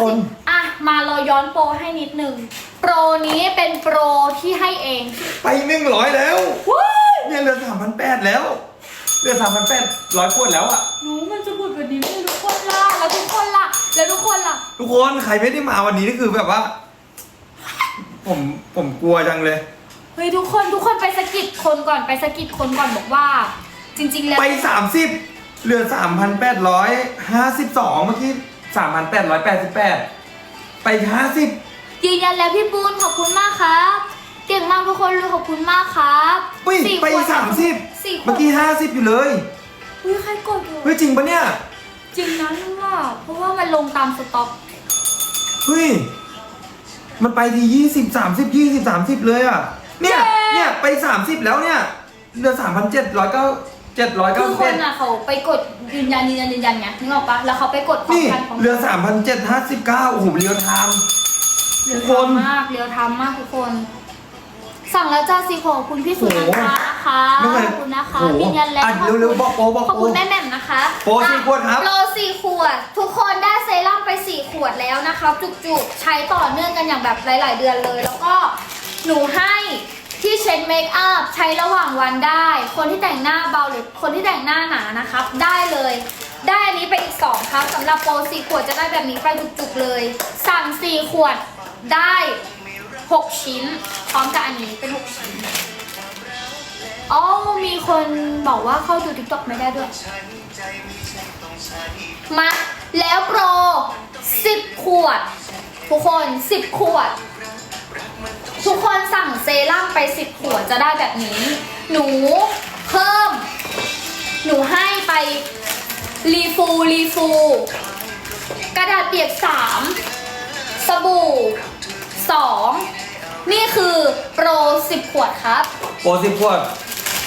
คน อะ มาเราย้อนโปรให้นิดนึง โปรนี้เป็นโปรที่ให้เองไปหนึ่งร้อยแล้ว ว้ายเนี่ยเหลือสามพันแปดแล้วเหลือสามพันแปดร้อยขวดแล้วอะหนูมันจะหมดแบบนี้ไม่ทุกคนล่ะแล้วทุกคนล่ะ แล้วทุกคนล่ะ ทุกคนใครไม่ได้มาวันนี้นี่คือแบบว่า ผมผมกลัวจังเลย เฮ้ยทุกคนทุกคนไปสะกิดคนก่อนไปสะกิดคนก่อนบอกว่า จริง ๆ แล้ว ไปสามสิบเหลือสามพันแปดร้อยห้าสิบสองเมื่อกี้ สามพันแปดร้อยแปดสิบแปดไปห้าสิบยืนยันแล้วพี่ปูนขอบคุณมากครับเก่งมากทุกคนเลยขอบคุณมากครับอุ้ยสี่ไปขวดสามสิบสี่ขวเมื่อดกี้ห้าสิบอยู่เลยเฮ้ยใครกดอยู่เฮ้ยจริงปะเนี่ยจริงนะลูกว่าเพราะว่ามันลงตามสต็อกเฮ้ยมันไปทียี่สิบสามสิบยี่สิบสามสิบเลยอะเนี่ยเนี่ยไปสามสิบแล้วเนี่ยเหลือสามพันเจ็ดร้อยเก้า เจ็ดร้อยคืเก้าอสิบคเอ็นดอะเขาไปกดยืนยันยืนยันยืนยันไงนึกออกปะแล้วเขาไปกดพร้อมนี่กันพร้อมเหลือสามพันเจ็ดห้าสิบเก้าโอ้โหเรียวไทม์ เรียวคนทำมากเรียวทำมากทุกคน สั่งแล้วจ้าสีของคุณพี่สุนันทานะคะขไม่เคยอบคุณนะคะโอ้โหยืนยันแล้วอะเร็วๆบอกโปรบอกขอบโปรคุณแม่แหม่มนะคะโปรสี่ขวดครับ โปรสี่ขวด ทุกคนได้เซรั่มไปสี่ขวดแล้วนะคะจุกๆ ใช้ต่อเนื่องกันอย่างแบบหลาย ๆ เดือนเลย แล้วก็หนูให้ ที่เช็ดเมคอัพใช้ระหว่างวันได้ คนที่แต่งหน้าเบาหรือคนที่แต่งหน้าหนานะครับ ได้เลย ได้อันนี้ไปอีก 2 ครับสำหรับโปรสี่ขวดจะได้แบบนี้ไปจุกๆเลย สั่ง4ขวดได้ 6 ชิ้น พร้อมกับอันนี้เป็น 6 ชิ้นอ๋อมีคนบอกว่าเข้าดู TikTok ไม่ได้ด้วย มาแล้วโปร 10 ขวด ทุกคน 10 ขวด ทุกคนสั่งเซรั่มไป10ขวดจะได้แบบนี้ หนูเพิ่ม หนูให้ไปรีฟูรีฟู กระดาษเปียก3สบู่2นี่คือโปร10ขวดครับ โปรสิบขวด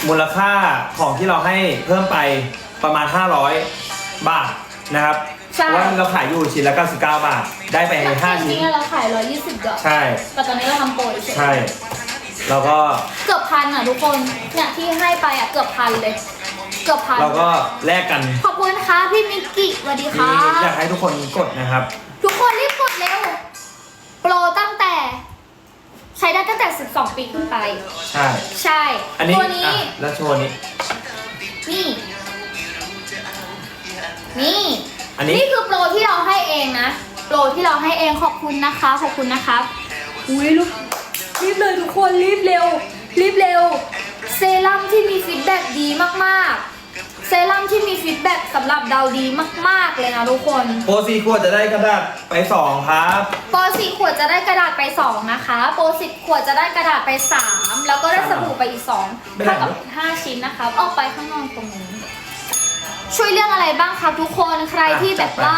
มูลค่าของที่เราให้เพิ่มไปประมาณ 500 บาทนะครับ ใช่ เพราะว่าเราขายอยู่ชิ้นละ99 บาท ได้ไป5จชิ้ริน งๆเราขาย 120ดอกใช่ แต่ตอนนี้เราทำโปรเฉยใช่ แล้วก็เกือบพันอะทุกคนเนี่ยที่ให้ไปอะเกือบพันเลย เกือบพันเราก็แลกกันขอบคุณค่ะพี่มิกกี้สวัสดีค่ะ นี่อยากให้ทุกคนกดนะครับ ทุกคนรีบกดเร็ว โปรตั้งแต่ ใช้ได้ตั้งแต่ 12 ปีขึ้นไป ใช่ ใช่ อันนี้ตัวนี้ อะแล้วโชว์นี้นี่ นี่ อันนี้ นี่คือโปรที่เราให้เองนะ โปรที่เราให้เองขอบคุณนะคะ ขอบคุณนะครับ อุ้ยลูกรีบเลยทุกคนรีบเร็ว รีบเร็ว เซรั่มที่มีฟีดแบ็กดีมากๆ เซรั่มที่มีฟีดแบ็กสำหรับเราดีมากๆเลยนะทุกคนโปรสี่ขวดจะได้กระดาษไปสองครับ โปรสี่ขวดจะได้กระดาษไป2นะคะโปรสิบขวดจะได้กระดาษไป3แล้วก็ได้สบู่ไปอีก2ไม่ได้ เท่ากับ5ชิ้นนะคะออกไปข้างนอกตรงนี้ ช่วยเรื่องอะไรบ้างครับทุกคนใครที่แบบว่า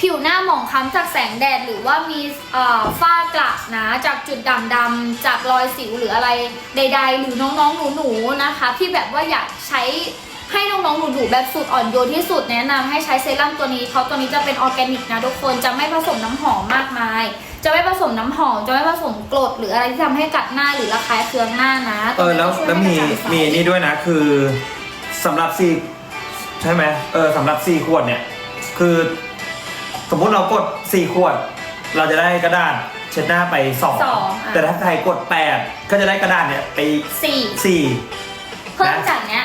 ผิวหน้าหมองคล้ำจากแสงแดดหรือว่ามีเอ่อฝ้ากระนะจากจุดด่างดำจากรอยสิวหรืออะไรใด ๆ หรือน้องๆหนูๆนะคะ ที่แบบว่าอยากใช้ให้น้องๆหนูๆแบบสูตรอ่อนโยนที่สุดแนะนำให้ใช้เซรั่มตัวนี้เพราะตัวนี้จะเป็นออร์แกนิกนะทุกคนจะไม่ผสมน้ำหอมมากมาย จะไม่ผสมน้ำหอม จะไม่ผสมกรดหรืออะไรที่ทำให้กัดหน้าหรือระคายเคืองหน้านะเออแล้วตัวแล้วนี้มีจะช่วยให้กระจ่างใสมีนี่ด้วยนะคือสำหรับสี่ ใช่ไหมเออสำหรับสี่ขวดเนี่ย คือสมมุติเรากดสี่ขวด เราจะได้กระดาษเช็ดหน้าไป สองสองอะแต่ถ้าใครกดแปดก็จะได้กระดาษเนี่ยไป สี่สี่เพิ่มจากเนี้ย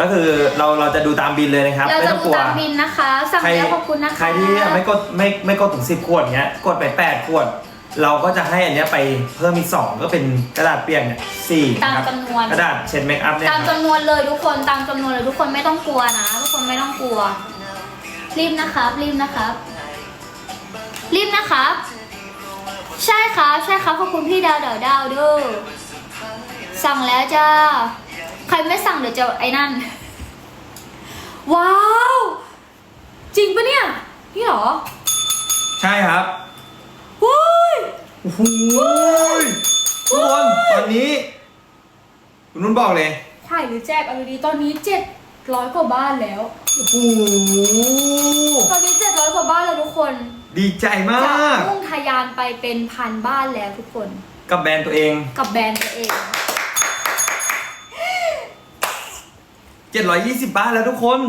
ก็คือเราเราจะดูตามบินเลยนะครับ เราไม่จะต้องดูกลัว ตามบินนะคะ สั่งใครแล้วขอบคุณนะคะ ใครที่ไม่กดไม่ไม่กดถึงสิบขวดเนี้ยกดไปแปดขวด เราก็จะให้อันเนี้ยไปเพิ่มอีกสองก็เป็นกระดาษเปียกเนี่ยสี่ตามนะครับจำนวน กระดาษเช็ดเมคอัพเนี่ยตามครับจำนวนเลยทุกคนตามจำนวนเลยทุกคนไม่ต้องกลัวนะ ทุกคนไม่ต้องกลัว รีบนะครับ รีบนะครับ รีบนะครับ ใช่ครับ ใช่ครับขอบคุณพี่ดาวดาวดาวเด้อสั่งแล้วจ้าใครไม่สั่งเดี๋ยวจะไอ้นั่น ว้าว จริงปะเนี่ย นี่เหรอ ใช่ครับว้ายโอ้โหทุกคนตอนนี้ คุณนุ่นบอกเลยถ่ายหรือแจกเอาดีๆตอนนี้เจ็ดร้อยกว่าบ้านแล้ว โอ้โหตอนนี้เจ็ดร้อยกว่าบ้านแล้วทุกคน ดีใจมาจะก มุ่งทะยานไปเป็นพันบ้านแล้วทุกคน กับแบรนด์ตัวเอง กับแบรนด์ตัวเอง 720บ้านแล้วทุกคน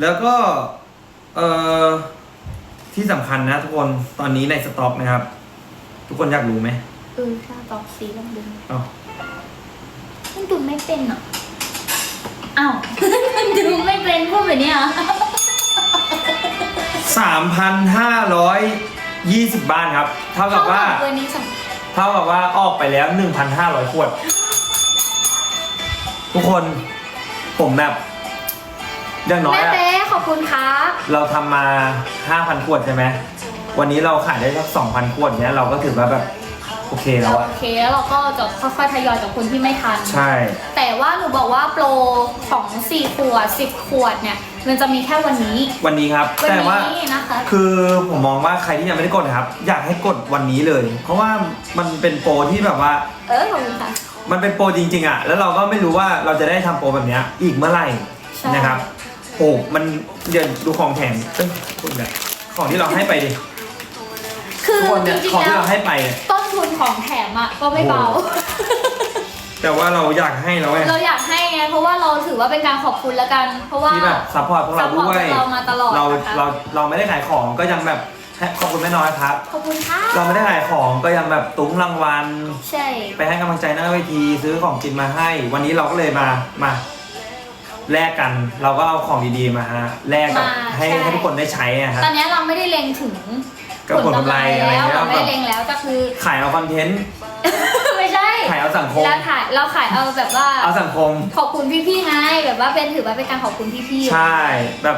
แล้วก็ เออที่สำคัญนะทุกคน ตอนนี้ในสต็อกนะครับทุ กคนอยากรู้ไหมเออถ้าตอบสีลองดูเอ้ามันดูไม่เป็นอะอ้าว มันดูไม่เป็นพูดแบบเนี้ยเหรอสามพันห้าร้อยยี่สิบบ้านครับ เท่ากับว่า เบอร์นี้สองเท่ากับว่าออกไปแล้วหนึ่งพันห้าร้อยขวด ทุกคนผมแบบอย่างน้อยแม่อะเป๊ขอบคุณครับ เราทำมาห้าพันขวดใช่ไหม วันนี้เราขายได้สักสองพันขวดเนี้ยเราก็ถือว่าแบบโอเคแล้วอะโอเคแล้วเราก็จะค่อยๆทยอยจากคนที่ไม่ทัน ใช่ แต่ว่าหนูบอกว่าโปรของ4ขวด10 ขวดเนี่ยมันจะมีแค่วันนี้ วันนี้ครับ วันแต่ว่า นี้นะคะ คือผมมองว่าใครที่ยังไม่ได้กดนะครับ อยากให้กดวันนี้เลย เพราะว่ามันเป็นโปรที่แบบว่า เออขอบคุณค่ะ มันเป็นโปรจริงๆอะแล้วเราก็ไม่รู้ว่าเราจะได้ทำโปรแบบเนี้ยอีกเมื่อไหร่ใช่ นะครับโอ้มันเดี๋ยวดูของแถมเอ้ยพูดแบบของที่เราให้ไปดิ คือทุกคนจเนี่ยริงของๆที่แล้วเราให้ไปเนี่ยต้นทุนของแถมอะก็ไม่เบาโอ้แต่ว่าเราอยากให้เราไงเราอยากให้ไงเพราะว่าเราถือว่าเป็นการขอบคุณแล้วกัน เพราะว่า ที่แบบซัพพอร์ตพวกเราด้วยซัพพอร์ตพวกเรามาตลอดเรานะคะ เราเราไม่ได้ขายของก็ยังแบบให้ขอบคุณแม่น้อยครับ ขอบคุณค่ะเราไม่ได้ขายของก็ยังแบบตุ้งรางวัล ใช่ ไปให้กำลังใจหน้าเวทีซื้อของกินมาให้ วันนี้เราก็เลยมามาแลกกัน เราก็เอาของดีๆมาฮะแลกกับให้ให้ทุกคนได้ใช้อะฮะตอนนี้เราไม่ได้เล็งถึง กับผลกำไรอะไรแล้วเงี้ยเราไม่แบได้บเล็งแล้วก็คือ ขายเอาคอนเทนต์ไม่ใช่ขายเอาสังคมเราขายเราขายเอาแบบว่าเอาสังคม ขอบคุณพี่ๆไงแบบว่าเป็นถือว่าเป็นการขอบคุณพี่ๆใช่แบบ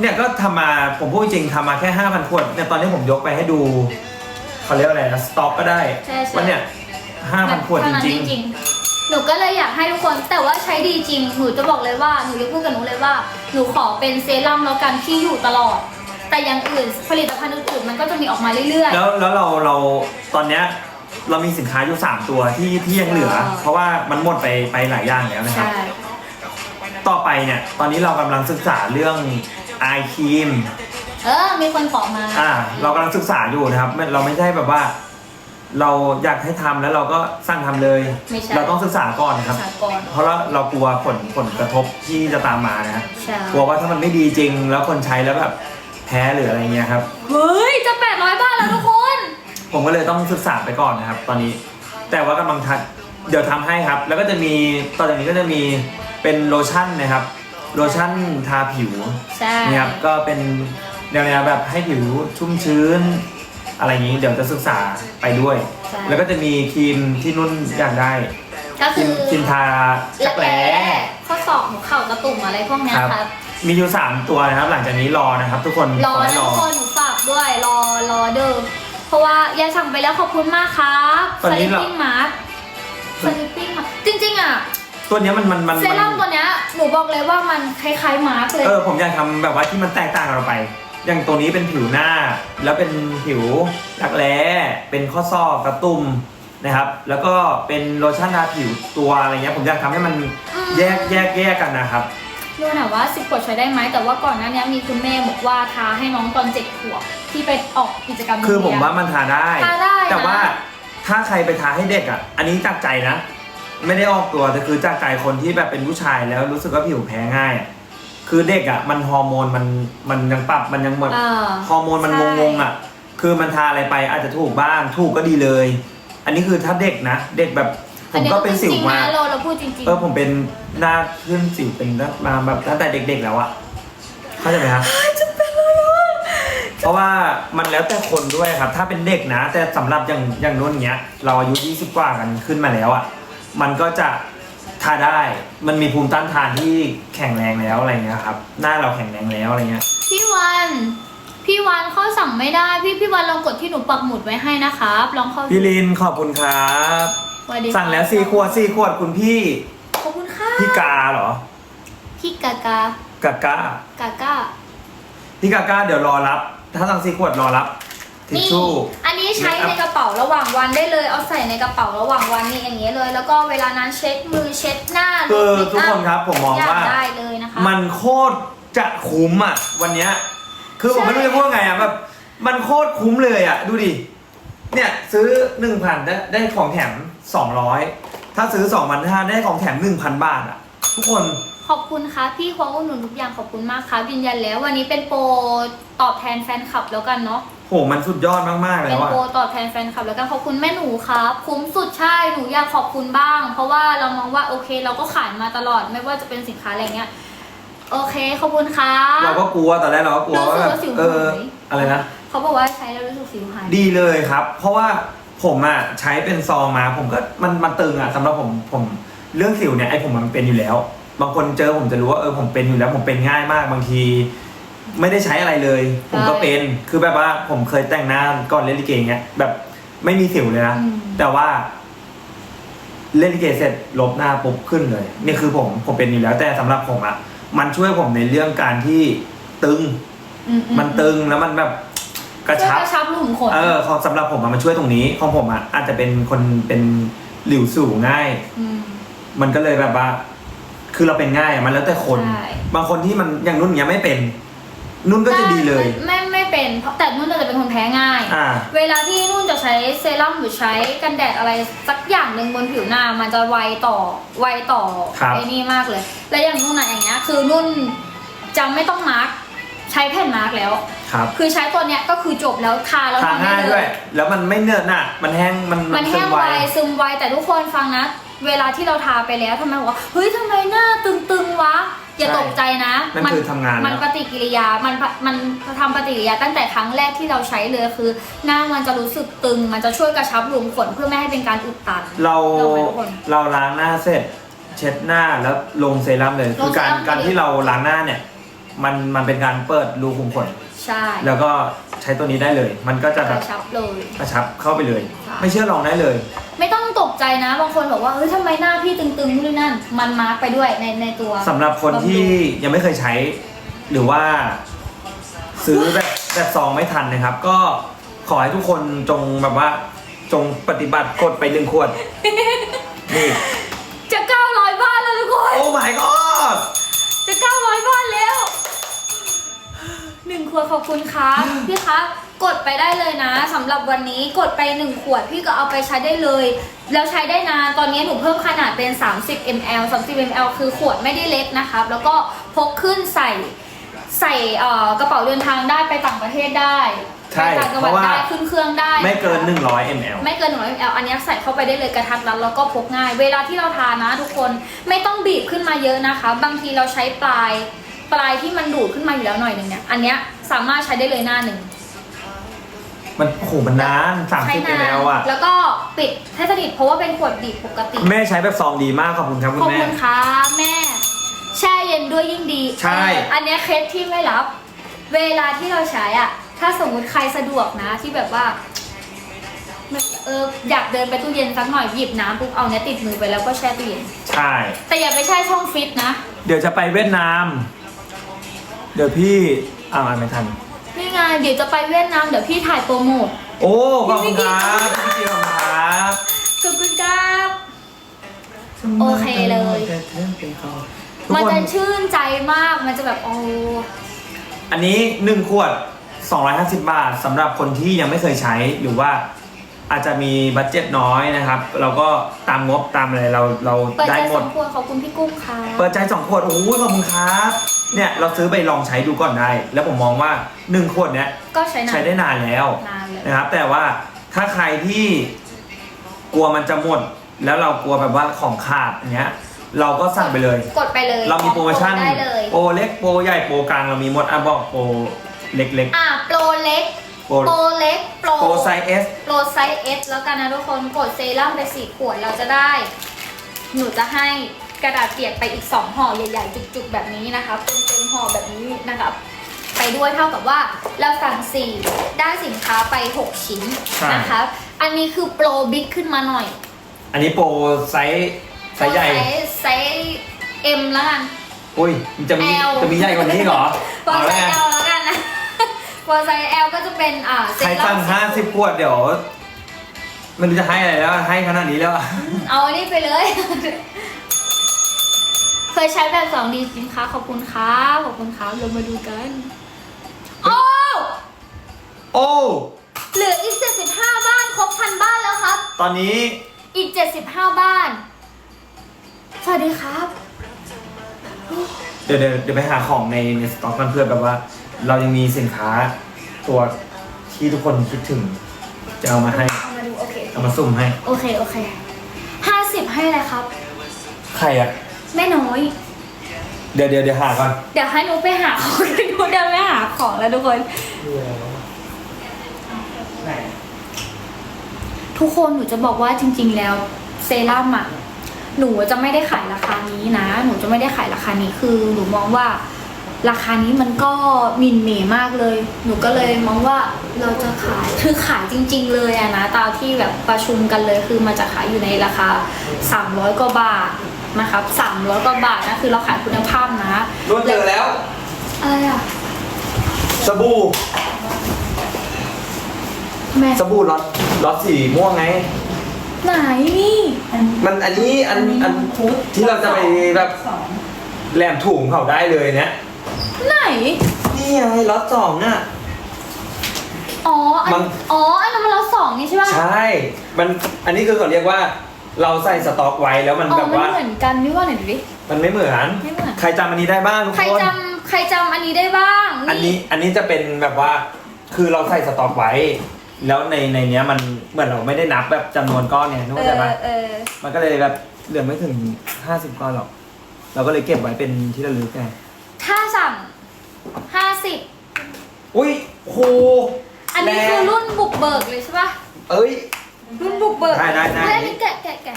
เนี่ยก็ทำมาผมพูดจริงทำมาแค่ห้าพันขวดเนี่ยตอนนี้ผมยกไปให้ดูเขาเรียกว่าอะไรนะสต็อกก็ได้ใช่ใช่ว่าเนี่ยห้าพันขวดจเท่านั้นริงจริงๆหนูก็เลยอยากให้ทุกคนแต่ว่าใช้ดีจริงหนูจะบอกเลยว่าหนูจะพูดกับหนูเลยว่าหนูขอเป็นเซรั่มแล้วกันที่อยู่ตลอด แต่อย่างอื่นผลิตภัณฑ์อื่นๆมันก็จะมีออกมาเรื่อยๆแล้วแล้วเราเราตอนเนี้ยเรามีสินค้าอยู่สามตัวที่ที่ยังเหลือ ใช่ เพราะว่ามันหมดไปไปหลายอย่างแล้วๆ นะครับ ใช่ ต่อไปเนี่ยตอนนี้เรากำลังศึกษาเรื่องไอครีมเออ มีคนขอมา อ่าเรากำลังศึกษาอยู่นะครับไม่เราไม่ใช่แบบว่า เราอยากให้ทำแล้วเราก็สร้างทำเลย ไม่ใช่ เราต้องศึกษาก่อนนะครับ สากลเพราะว่าเรากลัวผลผลกระทบที่จะตามมานะใช่ กลัวว่าถ้ามันไม่ดีจริงแล้วคนใช้แล้วแบบ แพ้หรืออะไรเงี้ยครับ เฮ้ย จะ 800 บาทแล้วทุกคน ผมก็เลยต้องศึกษาไปก่อนนะครับ ตอนนี้ แต่ว่ากำลังทัดเดี๋ยวทำให้ครับ แล้วก็จะมีต่อจากนี้ก็จะมีเป็นโลชั่นนะครับ โลชั่นทาผิวใช่นี่ครับก็เป็นแนวๆแบบให้ผิวชุ่มชื้น อะไรอย่างนี้เดี๋ยวจะศึกษาไปด้วย ใช่ แล้วก็จะมีครีมที่นุ่นอยากได้ก็ครีคืมอครีมทาจักแร้ ข้อศอกหัวเข่ากระตุ่มอะไรพวกเนี้ยครับ ครับ มีอยู่3ตัวนะครับ หลังจากนี้รอนะครับ ทุกคนรอขให้นะรทุอกคนหนูฝากด้วยรอรอเดิมเพราะว่ายายสั่งไปแล้วขอบคุณมากครับตอนสนี้ลิปเราปิ้งมาร์สลิปปิ้งมาร์จริงๆอะตัวเนี้ยมันมันมันเซรั่มมันตัวเนี้ยหนูบอกเลยว่ามันคล้ายๆมาร์กเลย เออผมอยากทำแบบว่าที่มันแตกต่างกันออกไป อย่างตัวนี้เป็นผิวหน้า แล้วเป็นผิวรักแร้เป็นข้อศอกกระตุ่มนะครับ แล้วก็เป็นโลชั่นทาผิวตัวอะไรเงี้ยผมอยากทำให้มันแยกแยกแยกกันนะครับ ดูหน่อยว่าสิบขวดใช้ได้ไหม แต่ว่าก่อนหน้านี้มีคุณแม่บอกว่าทาให้น้องตอนเจ็ดขวบที่ไปออกกิจกรรมคือผมโรงเรียนว่ามันทาได้ ทาได้นะแต่ว่าถ้าใครไปทาให้เด็กอะ อันนี้จากใจนะ ไม่ได้ออกตัวแต่คือจากใจคนที่แบบเป็นผู้ชายแล้วรู้สึกว่าผิวแพ้ง่ายอะคือเด็กอะมันฮอร์โมนมันมันยังปรับมันยังหมดเออ ฮอร์โมนมันใช่ งงๆอะ คือมันทาอะไรไปอาจจะถูกบ้างถูกก็ดีเลย อันนี้คือถ้าเด็กนะ เด็กแบบ ผอันมนี้ก็ก็เป็นสิวจริงๆมานะเราเราพูดจริงๆ เออผมเป็นหน้าขึ้นสิวเป็นมาแบบตั้งแต่เด็ก ๆ แล้วอะเข้าใจไหมครับเพราะว่ามันแล้วแต่คนด้วยครับ ถ้าเป็นเด็กนะ แต่สำหรับอย่างอย่างนู้นเนี้ย เราอายุ20กว่ากันขึ้นมาแล้วอะมันก็จะทาได้มันมีภูมิต้านทานที่แข็งแรงแล้วอะไรเงี้ยครับ หน้าเราแข็งแรงแล้วอะไรเงี้ยพี่วัน พี่วันเข้าสั่งไม่ได้ พี่พี่วันลองกดที่หนูปักหมุดไว้ให้นะครับลองเข้าพี่ลินขอบคุณครับ สวัสดีสั่งแล้วสี่ขวดสี่ขวดคุณพี่ ขอบคุณค่ะพี่กาเหรอ พี่กากา กากากาก้าพี่กากาเดี๋ยวรอรับ ถ้าสั่งสี่ขวดรอรับทิชนี่ชู่ อันนี้ใช้นะครับในกระเป๋าระหว่างวันได้เลย เอาใส่ในกระเป๋าระหว่างวันนี่อย่างเงี้ยเลย แล้วก็เวลานั้นเช็ดมือเช็ดหน้าคือลดทุกคนครับผมมองอยากว่าได้เลยนะคะ มันโคตรจะคุ้มอะ วันเนี้ยคือผมใช่ ไม่รู้จะพูดไงอะแบบมันโคตรคุ้มเลยอะ ดูดิเนี่ยซื้อหนึ่งพันได้ได้ของแถม สองร้อยถ้าซื้อสองพันห้าได้ของแถมหนึ่งพันบาทอะ ทุกคน ขอบคุณครับพี่ควงอุดหนุนทุกอย่างขอบคุณมากครับยืนยันแล้ววันนี้เป็นโปรตอบแทนแฟนคลับแล้วกันเนาะ โห มันสุดยอดมากๆเลเป็ยนว่ะ โปรตอบแทนแฟนคลับแล้วกันขอบคุณแม่หนูครับ คุ้มสุดใช่หนูอยากขอบคุณบ้าง เพราะว่าเรามองว่าโอเค เราก็ขายมาตลอดไม่ว่าจะเป็นสินค้าอะไรเงี้ยโอเคขอบคุณครับเราก็กลัวตอนแรกเราก็กลัวว่าแบบ รู้สึกว่าสิวเออหายอะไรนะ เขาบอกว่าใช้แล้วรู้สึกสิวหายดีเลยครับ เพราะว่า ผมอะใช้เป็นซองมาผมก็มันมันตึงอะสำหรับผมผมเรื่องสิวเนี่ยไอผมมันเป็นอยู่แล้ว บางคนเจอผมจะรู้ว่าเออผมเป็นอยู่แล้ว ผมเป็นง่ายมากบางที ไม่ได้ใช้อะไรเลย ผมก็เป็นคือแบบว่าผมเคยแต่งหน้าก่อนเล่นลิเกเงี้ยแบบไม่มีสิวเลยนะอืมแต่ว่า เล่นลิเกเสร็จลบหน้าปุ๊บขึ้นเลยนี่คือผมผมเป็นอยู่แล้ว แต่สำหรับผมอะมันช่วยผมในเรื่องการที่ตึงอืมันตึงแล้วมันแบบ กระช่วยชับ กระชับหลุมขนเออของสำหรับผมอะมันช่วยตรงนี้ ของผมอะอาจจะเป็นคนเป็นหลิวสู่ง่าย ม มันก็เลยแบบว่า คือเราเป็นง่ายอะมันแล้วแต่คน ใช่ บางคนที่มันอย่างนุ่นเนี้ยไม่เป็น นุ่นก็จะดีเลย ไม่ไม่ไม่เป็นเพราะแต่นุ่นจะเป็นคนแพ้ง่าย อ่า เวลาที่นุ่นจะใช้เซรั่มหรือใช้กันแดดอะไรสักอย่างหนึ่งบนผิวหน้ามันจะไวต่อไวต่อครับไอ้นี่มากเลย และอย่างนุ่นอะอย่างเงี้ยคือนุ่นจะไม่ต้องมาร์ก ใช้แผ่นมาร์กแล้ว ครับคือใช้ตัวเนี้ยก็คือจบแล้วทาแล้วทาทำได้ง่ายเลด้วย ย แล้วมันไม่เนื้อะหนะมันแห้งมันมันซึแห้งไวไวซึมไวแต่ทุกคนฟังนะ เวลาที่เราทาไปแล้วทำไมบอกว่าเฮ้ยทำไมหน้าตึงๆวะ อย่าใช่ตกใจนะ นั่นคือทำงานมันแล้วปฏิกิริยา มันมันทำปฏิกิริยาตั้งแต่ครั้งแรกที่เราใช้เลยคือ หน้ามันจะรู้สึกตึง มันจะช่วยกระชับหลุมขนเพื่อไม่ให้เป็นการอุดตัน เราลองไว้ทุกคนเราล้างหน้าเสร็จ เช็ดหน้าแล้วลงเซรั่มเลยลคืงอการเซรั่มการที่เราล้างหน้าเนี่ย มันมันเป็นการเปิดรูขุมขนใช่แล้วก็ใช้ตัวนี้ได้เลย มันก็จะกแบบระชับเลย กระชับเข้าไปเลยใช่ไม่เชื่อลองได้เลย ไม่ต้องตกใจนะ บางคนบอกว่าเฮ้ยทำไมหน้าพี่ตึงๆนู่นนั่น มันมาร์กไปด้วยในในตัว สำหรับคนที่ยังไม่เคยใช้ หรือว่า ซื้อแบบแบบซองไม่ทันนะครับ ก็ขอให้ทุกคนจงแบบว่า จงปฏิบัติกดไปหนึ่งขวด นี่ จะ 900บ้านแล้วทุกคน โอ้ my god หนึ่งขวดขอบคุณครับพี่คะกดไปได้เลยนะสำหรับวันนี้กดไปหนึ่งขวด พี่ก็เอาไปใช้ได้เลย แล้วใช้ได้นานตอนนี้หนูเพิ่มขนาดเป็น 30 ml 30 ml คือขวดไม่ได้เล็กนะครับแล้วก็พกขึ้นใส่ใส่เอ่อกระเป๋าเดินทางได้ไปต่างประเทศได้ใช่ไปต่างจังหวัดเพราะว่าได้ขึ้นเครื่องได้ ไม่เกินนะคะ100 ml ไม่เกิน 100 ml อันนี้ใส่เข้าไปได้เลยกระทัดรัดแล้วก็พกง่าย เวลาที่เราทานะทุกคนไม่ต้องบีบขึ้นมาเยอะนะคะ บางทีเราใช้ปลาย ปลายที่มันดูดขึ้นมาอยู่แล้วหน่อยหนึ่งเนี่ยอันเนี้ยสามารถใช้ได้เลยหน้าหนึ่งมันโอ้โหมันนานใช้30นาน ml อะ แล้วก็ปิดให้สนิทเพราะว่าเป็นขวดบีบปกติ แม่ใช้แบบซองดีมากขอบคุณครับคุขอบณแม่ คุณค่ะแม่ แช่เย็นด้วยยิ่งดีใช่ เอออันเนี้ยเคล็ดที่ไม่รับ เวลาที่เราใช้อะ ถ้าสมมุติใครสะดวกนะที่แบบว่าเอออยากเดินไปตู้เย็นสักหน่อยหยิบน้ำปุ๊บเอาเนี้ยติดมือไปแล้วก็แช่ตู้เย็น ใช่ แต่อย่าไปแช่ช่องฟิตนะ เดี๋ยวจะไปเวียดนาม เดี๋ยวพี่อ่านไม่ทัน นี่ไงเดี๋ยวจะไปเวียดนามเดี๋ยวพี่ถ่ายโปรโมท โอ้ขอบคุณครับพี่เกียวขอบคุณครับขอบคุณครับ โอเคเลย ทุกมันคนจะชื่นใจมาก มันจะแบบโอ้อันนี้ 1 ขวด 250 บาทสำหรับคนที่ยังไม่เคยใช้หรือว่า อาจจะมีบัตเจ็ตน้อยนะครับ เราก็ตามงบตามอะไรเราเราเปิดได้ใจหมสดองขวดขอบคุณพี่กุ้งค่ะเปิดใจ2ขวดโอ้ยขอบคุณครับ เนี่ยเราซื้อไปลองใช้ดูก่อนได้ แล้วผมมองว่า1ขวดเนี้ยก็ใช้นานใช้ได้นานแล้ว นานเลย นะครับแต่ว่าถ้าใครที่กลัวมันจะหมด แล้วเรากลัวแบบว่าของขาดอย่างเงี้ย เราก็สั่งไปเลย กดไปเลยเรามีโปรโมชั่น ได้เลย โปรเล็กโปรใหญ่โปรกลางเรามีหมดอะบอกโปรเล็ก อะโปรเล็กๆ โปรโปรเล็กโปรโปรไซส์เอสโปรไซส์เอสแล้วกันนะทุกคนกดเซรั่มไปสี่ขวดเราจะได้ หนูจะให้กระดาษเปียกไปอีก2ห่อใหญ่ๆ จุกๆ แบบนี้นะคะเป็นเต็มๆห่อแบบนี้นะครับไปด้วยเท่ากับว่าเราสั่ง 4 ได้สินค้าไป 6 ชิ้นใช่ นะคะอันนี้คือโปรบิ๊กขึ้นมาหน่อยอันนี้โปรไซส์ไซส์ใหญ่โปรไซส์ไซส์เอ็มแล้วกัน อุ้ยมันจะมี L จะมีใหญ่กว่านี้เหรอโปรเอาไซแล้วส์ ไง L แล้ว กันนะโปรไซส์ L ก็จะเป็นอ่าเซใครรั่สั่มงห้าสิบขวดเดี๋ยวไม่รู้จะให้อะไรแล้วให้ขนาดนี้แล้วอะเอาอันนี้ไปเลย เคยใช้แบบสองดีจริงคะขอบคุณครับขอบคุณครับเรามาดูกันโอ้โอ้เหลืออีก 75 บ้านครบพันบ้านแล้วครับ ตอนนี้อีก 75 บ้าน สวัสดีครับ เดี๋ยวเดี๋ยวเดี๋ยวไปหาของในในสต็อกกันเพื่อแบบว่า เรายังมีสินค้าตัวที่ทุกคนคิดถึง จะเอามาให้ เอามาดูโอเค เอามาสุ่มให้ โอเค โอเคห้าสิบให้อะไรครับ ใครอะ แม่น้อย เดี๋ยวเดี๋ยวเดี๋ยวหาก่อนเดี๋ยวให้หนูไปหาของหนูเดินไปหาของแล้วทุกคน ไหนทุกคนหนูจะบอกว่าจริง ๆ แล้วเซรั่มอะหนูจะไม่ได้ขายราคานี้นะ หนูจะไม่ได้ขายราคานี้คือ หนูมองว่า ราคานี้มันก็หมินเหมมากเลย หนูก็เลยมองว่าเราจะขายคือขายจริง ๆ เลยอะนะตามที่แบบประชุมกันเลยคือมันจะขายอยู่ในราคา 300กว่าบาทนะครับ300กว่าบาทนะคือเราขายคุณภาพนะรวดเจอแล้วอะไรอะสบู่แม่สบู่ล็อตล็อตสีม่วงไง ไหนนี่มันอันนี้อันอันที่เราจะไปแบบแหลมถุงเขาได้เลยเนี่ย ไหน นี่ไงล็อตสองอะ อ๋ออันมัน อ๋อ อันนั้นมันเราสองนี่ใช่ป่ะใช่ มันอันนี้คือเขาเรียกว่า เราใส่สต็อกไว้แล้วมันอ๋อแบบมันว่า เหมือนกันนี่ว่าไหนดูดิ มันไม่เหมือน ไม่เหมือน ใครจำอันนี้ได้บ้างทุกใครคน จำใครจำอันนี้ได้บ้างอันนี้อันนี้จะเป็นแบบว่า คือเราใส่สต็อกไว้ แล้วในในเนี้ยมันเหมือนเราไม่ได้นับแบบจำนวนก้อนเนี่ยนึกเอว่าใจอปะเออ มันก็เลยแบบเหลือไม่ถึงห้าสิบก้อนหรอก เราก็เลยเก็บไว้เป็นที่ระลึกไง ถ้าสั่งห้าสิบอุ้ยโหอันนี้คือรุ่นบุกเบิกเลยใช่ป่ะเอ้ย รุ่นบุกเบิกได้ได้ได้ได้แกะแกะแกะ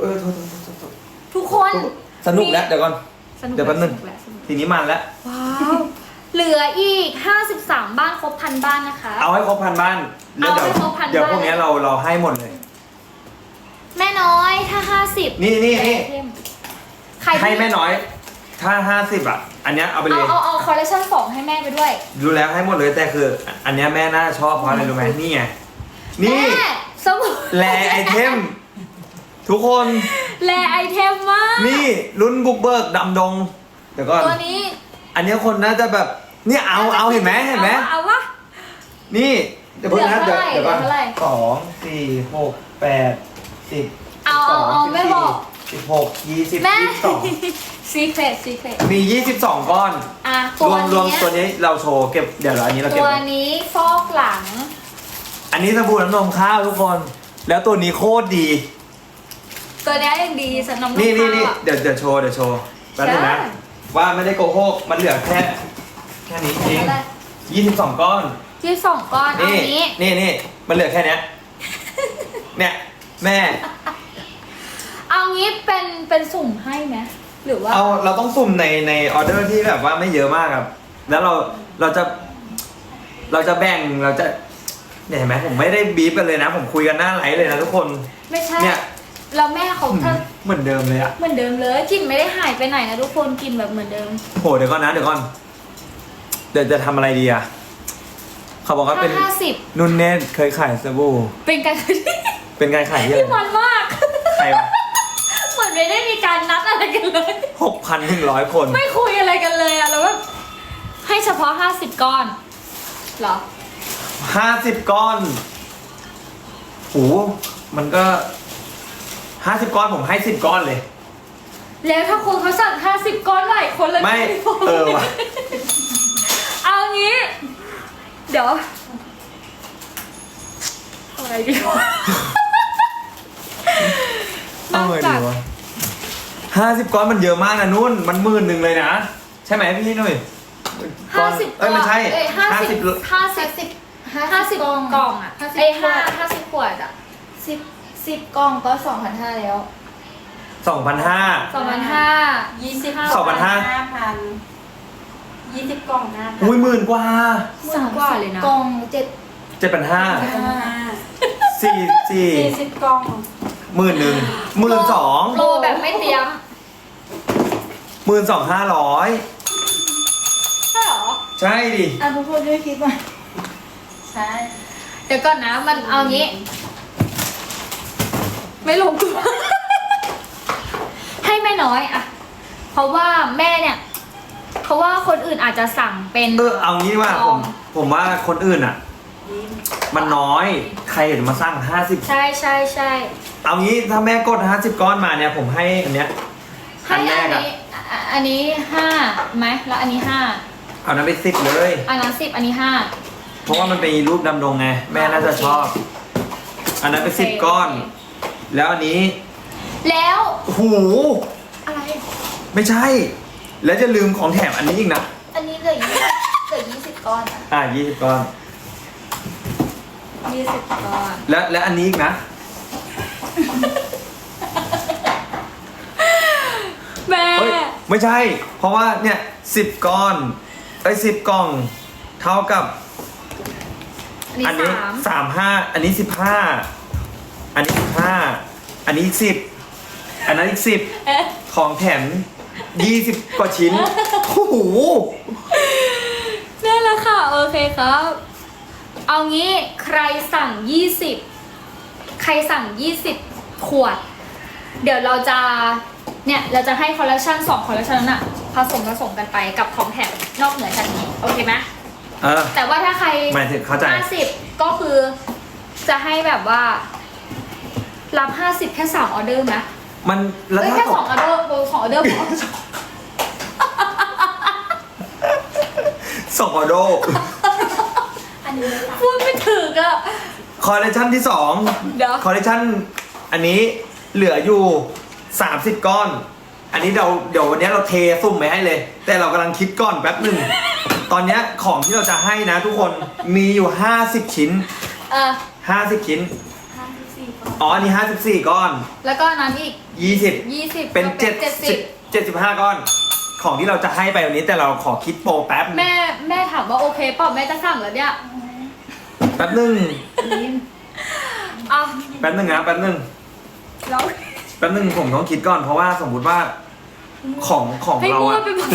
เออโทษโทษโทษโทษโทษทุกคนสนุกแล้วเดี๋ยวก่อน สนุกเดี๋ยวแป๊บนึง สกแล้วสนุกทีนี้มันแล้ว ว้าว เหลืออีก 53 บ้านครบพันบ้านนะคะ เอาให้ครบพันบ้านแล้วเดี๋ยวเอาให้ครบพันเดี๋ยวบ้าน พวกเนี้ยเราเราให้หมดเลย แม่น้อยถ้า 50นี่นี่นี่ใครที่ให้แม่น้อย ถ้าห้าสิบอะ อันเนี้ยเอาไปเลเอาย เอาเอาคอลเลคชันสองให้แม่ไปด้วย ดูแล้วให้หมดเลยแต่คือ อันเนี้ยแม่น่าชอบเพราะอะไรรู้ไหมนี่ไงนี่ แม่สมุดแลไอเทม ทุกคนแลไอเทมมาก นี่รุ่นบุกเบิกดำดงเดี๋ยวก่อน ตัวนี้อันเนี้ยคนน่าจะแบบเนี่ยเอาเอาเห็นไหมเห็นไหมอาเอาวะ นี่ เดี๋ยวเพิ่งนะเหลืเดี๋ยวอเท่าไหร่เดี๋ยวก่อนเหลือเท่าไหร่ สองสี่หกแปดสิบเอาเอาเอาสิบสงไม่บอก สิบหกยี่สิบแม่ ยี่สิบสองซีเครตซีเครตมียี่สิบสองก้อน อะรตัววมรวมเนี้ยตัวนี้เราโชว์เก็บเดี๋ยวเราอันนี้เราเก็ตับวไว้นี้ฟอกหลัง อันนี้สบู่น้ำนมข้าวทุกคน แล้วตัวนี้โคตรดี ตัวเนี้ยยังดีสำหรับน้องนี่นี่ข้าวนี่อะเดี๋ยวเดี๋ยวโชว์เดี๋ยวโชว์แป๊บนึงนะ ใช่ ว่าไม่ได้โกหกมันเหลือแค่แค่นี้จริงอะไรยี่สิบสองก้อนที่สองก้อนเอานี่นี้ นี่นี่มันเหลือแค่เนี้ยเนี่ยแม่ เอางี้เป็นเป็นสุ่มให้ไหมหรือว่า เอาเราต้องสุ่มในในออเดอร์ที่แบบว่าไม่เยอะมากครับ แล้วเราเราจะ เราจะแบ่งเราจะเนี่ยเห็นไหมผมไม่ได้บีบกันเลยนะ ผมคุยกันหน้าไลฟ์เลยนะทุกคน ไม่ใช่เนี่ยเราแม่เขาอืมถ้าเหมือนเดิมเลยอะเหมือนเดิมเลยกลิ่นไม่ได้หายไปไหนนะทุกคนกลิ่นแบบเหมือนเดิม โหเดี๋ยวก่อนนะเดี๋ยวก่อน เดี๋ยวจะทำอะไรดีอะเขาบอกว่าเป็นถ้าห้าสิบนุ่นเนตเคยขายสบู่เป็นการ เป็นการขายเยอะที่มันมาก ใครวะเหมื อนไม่ได้มีการนัดอะไรกันเลย หกพันหนึ่งร้อยคน ไม่คุยอะไรกันเลยอะแล้วแบบให้เฉพาะห้าสิบก้อนเหรอ ห้าสิบก้อนโหมันก็ห้าสิบก้อนผมให้สิบก้อนเลย แล้วถ้าคนเขาสั่งห้าสิบก้อนหลายคนเลยไม่พเออว่ะเอางี้ เดี๋ยวอะไรดีวะ เอาไงดีวะ ห้าสิบก้อนมันเยอะมากนะนุ่น มันหมื่นหนึ่งเลยนะ ใช่ไหมพี่หนุ่ยห้าสิบเอ้ยไม่ใช่เอ้ยห้าสิบห้าสิบสิบห้าสิบกล่องอะห้าสิบไอ้ขวห้าดห้าสิบขวดอะสิบสิบกล่องก็สองพันห้าแล้ว สองพันห้า สองพันห้ายี่สิบสองพันห้าพันยี่สิบกล่องห้าพันอุ้ยหมื่นกว่าสามกว่าเลยนะ กล่องเจ็ดเจ็ดพันห้าห้าสี่สี่สี่สิบกล่องหมื่นหนึ่งหมื่นสองโลแบบไม่เตรียม หมื่นสองห้าร้อยใช่เหรอ ใช่ดิ อะพูดพูดด้วยคิดว่าใช่ เดี๋ยวก่อนนะ มันเอางี้ ไม่ลงตัว ให้แม่น้อยอะเพราะว่าแม่เนี่ย เพราะว่าคนอื่นอาจจะสั่งเป็น เออเอางี้ดีกว่าผมผมว่าคนอื่นอะ มันน้อยใครจะมาสร้างห้าสิบใช่ใช่ใช่เอางี้ถ้าแม่กดห้าสิบก้อนมาเนี่ย ผมให้อันเนี้ยให้อั นแรอันกอะนี้อะอันนี้ห้าไหมแล้วอันนี้ห้าเอานั้นไปสิบเลย อันนั้นสิบอันนี้ห้า เพราะว่ามันเป็นรูปดำดงไง แม่น่าจะชอบ อันนั้นไปสิบโอเค ก้อน แล้วอันนี้ แล้วหู อะไร ไม่ใช่ แล้วจะลืมของแถมอันนี้อีกนะ อันนี้เหลือยี่เหลือยี่สิบก้อนอะอะยี่สิบก้อน ยี่สิบก้อน และและอันนี้อีกนะ แม่ เฮ้ย ไม่ใช่ เพราะว่าเนี่ยสิบก้อนไอ้สิบกล่องเท่ากับ อันนี้อันี้สามสามห้าอันนี้สิบห้าอันนี้สิบห้าอันนี้สิบอันนั้นอีกสิบเอ๊ะของแถมยี่สิบกว่าชิ้นโอ้โหนั่นแหละค่ะ โอเคครับ เอางี้ใครสั่ง 20 ใครสั่ง 20 ขวด เดี๋ยวเราจะ เนี่ยเราจะให้คอลเลคชัน2คอลเลคชันนั้นอะผสมผสมกันไปกับของแถมนอกเหนือจากนี้โอเคไหมเออ แต่ว่าถ้าใครหมายถึงเข้าใจ50ก็คือจะให้แบบว่า รับ50แค่3ออเดอร์ไหมมันแล้วเอ้ยถ้าแค่ขสอองงออเดอร์สองออเดอร์พอ ส่งออโดอันนี้เลยค่ะพูดไม่ถึงอะคอลเลคชันที่สองเดี๋ยวคอลเลคชันอันนี้เหลืออยู่ 30 ก้อน อันนี้เราเดี๋ยววันนี้เราเทซุ่มไปให้เลย แต่เรากำลังคิดก้อนแป๊บหนึ่ง ตอนเนี้ยของที่เราจะให้นะทุกคนมีอยู่ 50 ชิ้น เออ50 ชิ้น ห้าสิบสี่กล่องอ๋ออันนี้ 54 ก้อน แล้วก็อันนั้นอีก20 ยี่สิบเป็นก็เจ็ดสิบ70 75 ก้อน ของที่เราจะให้ไปวันนี้แต่เราขอคิดโปรแป๊บแม่แม่ถามว่าโอเคเปล่าแม่จะสั่งแล้วเนี่ยแป๊บหนึ่งเอาแป๊บหนึ่งนะแป๊บหนึ่งแล้ว แป๊บหนึ่งผมต้องคิดก่อนเพราะว่าสมมุติว่าของของให้เรามั่วอะไปหมด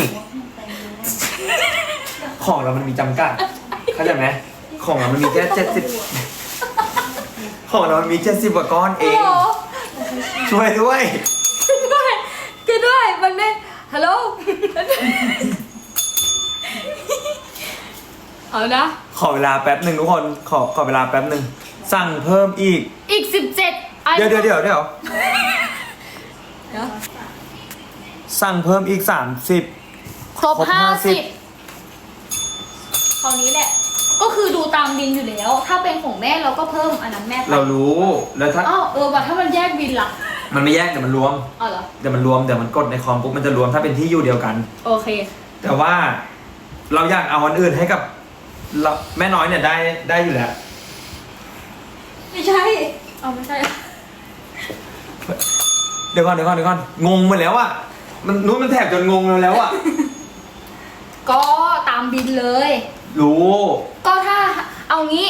ของเรามันมีจำกัดเข้าใจไหมของเรามันมีแค่เจ็ดสิบของเรามันมีเจ็ดสิบกว่าก้อนเอโอ้ง โหช่วยด้วย ด้วยก็ด้วยมันไม่ฮัลโหลเอานะ ขอเวลาแป๊บหนึ่งทุกคนขอขอเวลาแป๊บหนึ่งสั่งเพิ่มอีก อีกสิบเจ็ดเดี๋ยวเดี๋ยวเดี๋ยวเดี๋ยวเดี๋ยว สั่งเพิ่มอีกสามสิบครบครบห้าสิบ50คราวนี้แหละ ก็คือดูตามบินอยู่แล้ว ถ้าเป็นของแม่เราก็เพิ่มอันนั้นแม่ไปเรารู้ แล้วถ้าอ้าวเออว่าถ้ามันแยกบินล่ะมันไม่แยกเดี๋ยวมันรวม เอาเหรอ เดี๋ยวมันรวมเดี๋ยวมันกดในคอมปุ๊บมันจะรวมถ้าเป็นที่อยู่เดียวกัน โอเค แต่ว่าเราอยากเอาอันอื่นให้กับเราแม่น้อยเนี่ยได้ได้อยู่แล้ว ไม่ใช่ เอาไม่ใช่ เดี๋ยวก่อนเดี๋ยวก่อนเดี๋ยวก่อนงงหมดแล้วอะ มันนู้นมันแถบจนงงแล้วอะ ก็ตามบินเลย รู้ ก็ถ้าเอางี้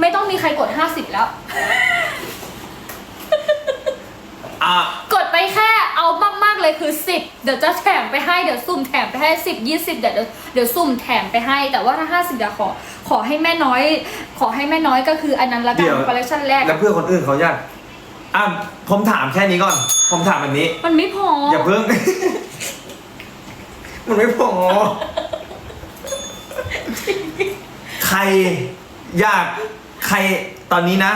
ไม่ต้องมีใครกด 50 แล้ว อะ กดไปแค่เอามากๆเลยคือ 10 เดี๋ยวจะแถมไปให้เดี๋ยวซุ่มแถมไปให้ 10 20 เดี๋ยวเดี๋ยวเดี๋ยวซุ่มแถมไปให้ แต่ว่าถ้า 50เดี๋ยวขอ ขอให้แม่น้อย ขอให้แม่น้อยก็คืออันนั้นละกันคอลเลคชันแรก แล้วเพื่อคนอื่นเขาอยาก อะผมถามแค่นี้ก่อน ผมถามแบบนี้ มันไม่พออย่าเพิ่ง มันไม่พอ ใครอยากใครตอนนี้นะ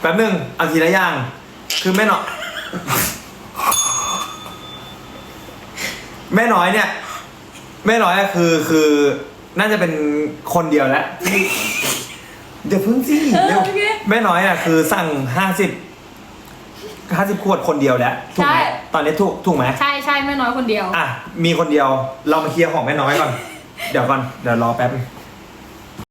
แป๊บหนึ่งเอาทีละอย่าง คือแม่น้อย แม่น้อยเนี่ย แม่น้อยอะคือคือ น่าจะเป็นคนเดียวแล้วที่เดี๋ยวเพิ่งสิเออเร็วโอเค แม่น้อยอะคือสั่งห้าสิบห้าสิบขวดคนเดียวแล้วถูกไหมใช่ ตอนนี้ถูกถูกไหม ใช่ใช่แม่น้อยคนเดียว อะ มีคนเดียว เรามาเคลียร์ของแม่น้อยก่อน เดี๋ยวก่อน เดี๋ยวรอแป๊บนึง